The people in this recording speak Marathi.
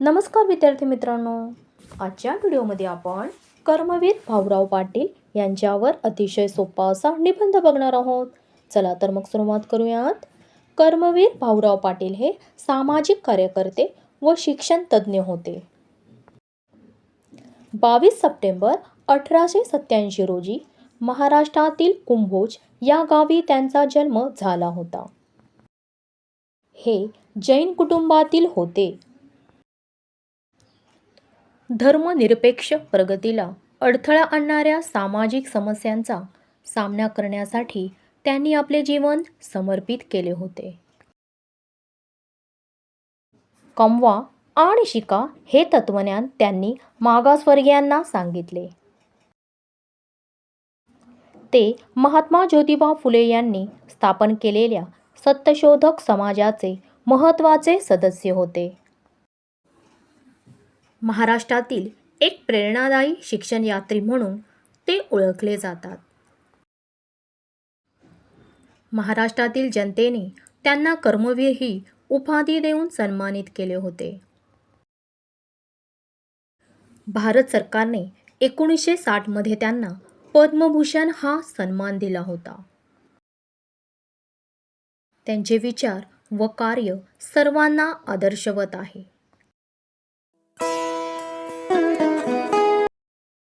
नमस्कार विद्यार्थी मित्रांनो. आजच्या व्हिडिओमध्ये आपण कर्मवीर भाऊराव पाटील यांच्यावर अतिशय सोपा असा निबंध बघणार आहोत. चला तर मग सुरुवात करूयात. कर्मवीर भाऊराव पाटील हे सामाजिक कार्यकर्ते व शिक्षण तज्ज्ञ होते. बावीस सप्टेंबर अठराशे सत्याऐंशी रोजी महाराष्ट्रातील कुंभोज या गावी त्यांचा जन्म झाला होता. हे जैन कुटुंबातील होते. धर्मनिरपेक्ष प्रगतीला अडथळा आणणाऱ्या सामाजिक समस्यांचा सामना करण्यासाठी त्यांनी आपले जीवन समर्पित केले होते. कमवा आणि शिका हे तत्वज्ञान त्यांनी मागासवर्गीयांना सांगितले. ते महात्मा ज्योतिबा फुले यांनी स्थापन केलेल्या सत्यशोधक समाजाचे महत्त्वाचे सदस्य होते. महाराष्ट्रातील एक प्रेरणादायी शिक्षण यात्री म्हणून ते ओळखले जातात. महाराष्ट्रातील जनतेने त्यांना कर्मवीर ही उपाधी देऊन सन्मानित केले होते. भारत सरकारने एकोणीसशे साठमध्ये त्यांना पद्मभूषण हा सन्मान दिला होता. त्यांचे विचार व कार्य सर्वांना आदर्शवत आहे.